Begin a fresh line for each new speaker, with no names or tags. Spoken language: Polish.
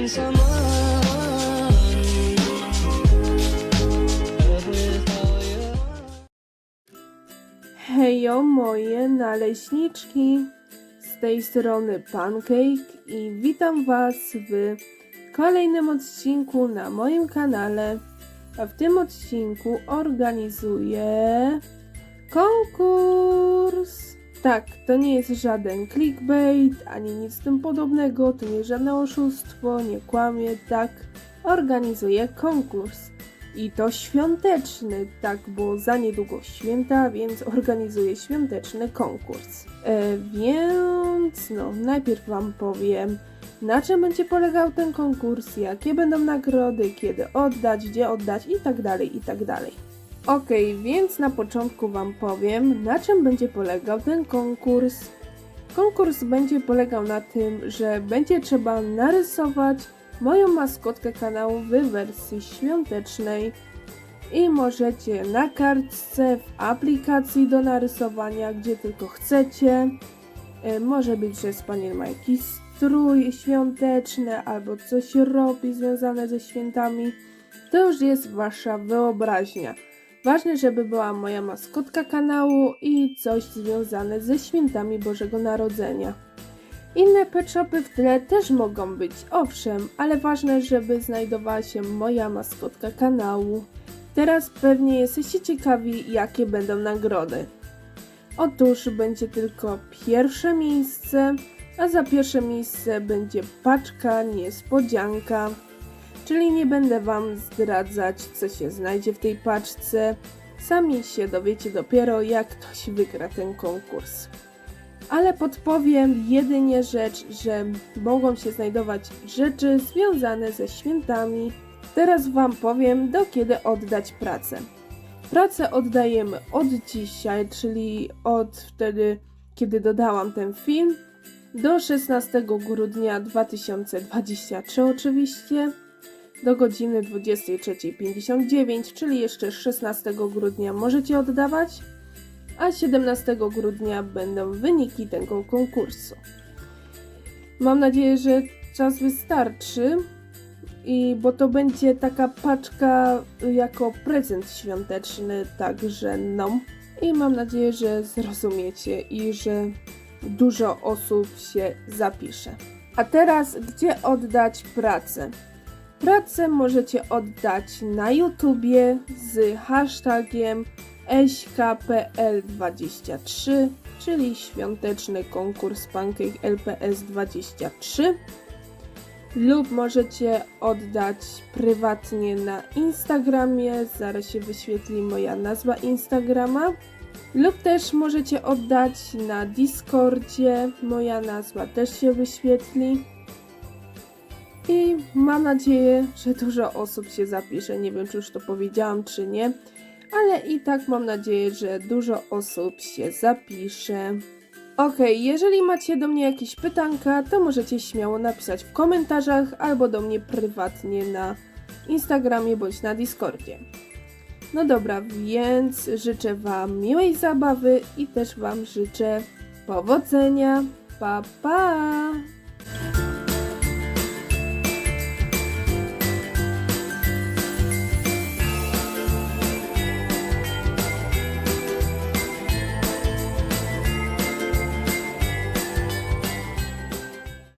Without you.
Hejo moje naleśniczki, z tej strony Pancake i witam Was w kolejnym odcinku na moim kanale. A w tym odcinku organizuję konkurs. Tak, to nie jest żaden clickbait ani nic tym podobnego, to nie żadne oszustwo, nie kłamie, tak. Organizuję konkurs. I to świąteczny, tak, bo za niedługo święta, więc organizuję świąteczny konkurs. E, więc, no, najpierw Wam powiem, na czym będzie polegał ten konkurs, jakie będą nagrody, kiedy oddać, gdzie oddać i tak dalej, i tak dalej. Okej, więc na początku Wam powiem, na czym będzie polegał ten konkurs. Konkurs będzie polegał na tym, że będzie trzeba narysować moją maskotkę kanału w wersji świątecznej i możecie na kartce, w aplikacji do narysowania, gdzie tylko chcecie. E, Może być, że Spaniel ma jakiś strój świąteczny albo coś robi związane ze świętami. To już jest wasza wyobraźnia. Ważne, żeby była moja maskotka kanału i coś związane ze świętami Bożego Narodzenia. Inne pet shopy w tle też mogą być, owszem, ale ważne, żeby znajdowała się moja maskotka kanału. Teraz pewnie jesteście ciekawi, jakie będą nagrody. Otóż będzie tylko pierwsze miejsce, a za pierwsze miejsce będzie paczka niespodzianka. Czyli nie będę Wam zdradzać, co się znajdzie w tej paczce. Sami się dowiecie dopiero, jak ktoś wygra ten konkurs ale podpowiem jedynie rzecz, że mogą się znajdować rzeczy związane ze świętami. Teraz Wam powiem, do kiedy oddać pracę. Pracę oddajemy od dzisiaj, czyli od wtedy, kiedy dodałam ten film, do 16 grudnia 2023 oczywiście, do godziny 23.59, czyli jeszcze 16 grudnia możecie oddawać a 17 grudnia będą wyniki tego konkursu. Mam nadzieję, że czas wystarczy, i bo to będzie taka paczka jako prezent świąteczny, także no. I mam nadzieję, że zrozumiecie i że dużo osób się zapisze. A teraz, gdzie oddać pracę? Pracę możecie oddać na YouTubie z hashtagiem SKPL23, czyli świąteczny konkurs Pancake LPS 23 lub możecie oddać prywatnie na Instagramie, zaraz się wyświetli moja nazwa Instagrama. Lub też możecie oddać na Discordzie, moja nazwa też się wyświetli i mam nadzieję, że dużo osób się zapisze, nie wiem czy już to powiedziałam czy nie ale i tak mam nadzieję, że dużo osób się zapisze. Ok, jeżeli macie do mnie jakieś pytanka, to możecie śmiało napisać w komentarzach albo do mnie prywatnie na Instagramie bądź na Discordzie. No dobra, więc życzę Wam miłej zabawy i też Wam życzę powodzenia. Pa pa!